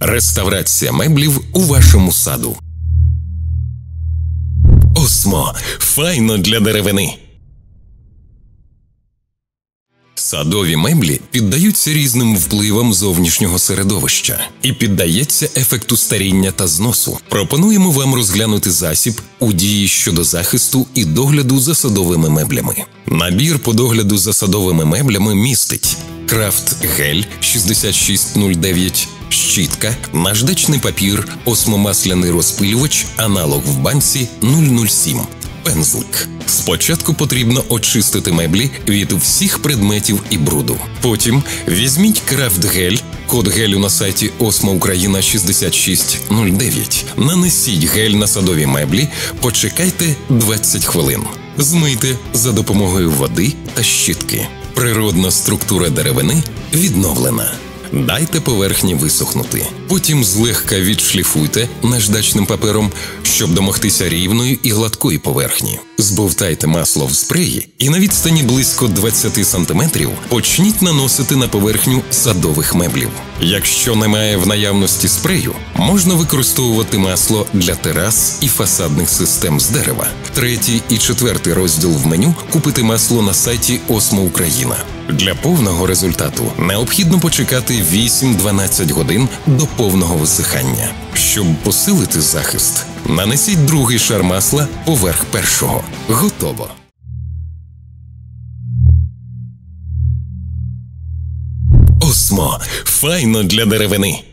Реставрація меблів у вашому саду. Осмо. Файно для деревини. Садові меблі піддаються різним впливам зовнішнього середовища і піддається ефекту старіння та зносу. Пропонуємо вам розглянути засіб у дії щодо захисту і догляду за садовими меблями. Набір по догляду за садовими меблями містить крафт гель 6609, щітка, наждачний папір, осмомасляний розпилювач, аналог в банці 007. Пензлик. Спочатку потрібно очистити меблі від всіх предметів і бруду. Потім візьміть крафт-гель, код гелю на сайті Осмо Україна 6609. Нанесіть гель на садові меблі, почекайте 20 хвилин. Змийте за допомогою води та щітки. Природна структура деревини відновлена. Дайте поверхні висохнути. Потім злегка відшліфуйте наждачним папером, щоб домогтися рівної і гладкої поверхні. Збовтайте масло в спреї і на відстані близько 20 см почніть наносити на поверхню садових меблів. Якщо немає в наявності спрею, можна використовувати масло для терас і фасадних систем з дерева. Третій і четвертий розділ в меню купити масло на сайті Осмо Україна. Для повного результату необхідно почекати 8-12 годин до повного висихання. Щоб посилити захист, нанесіть другий шар масла поверх першого. Готово. Осмо. Файно для деревини.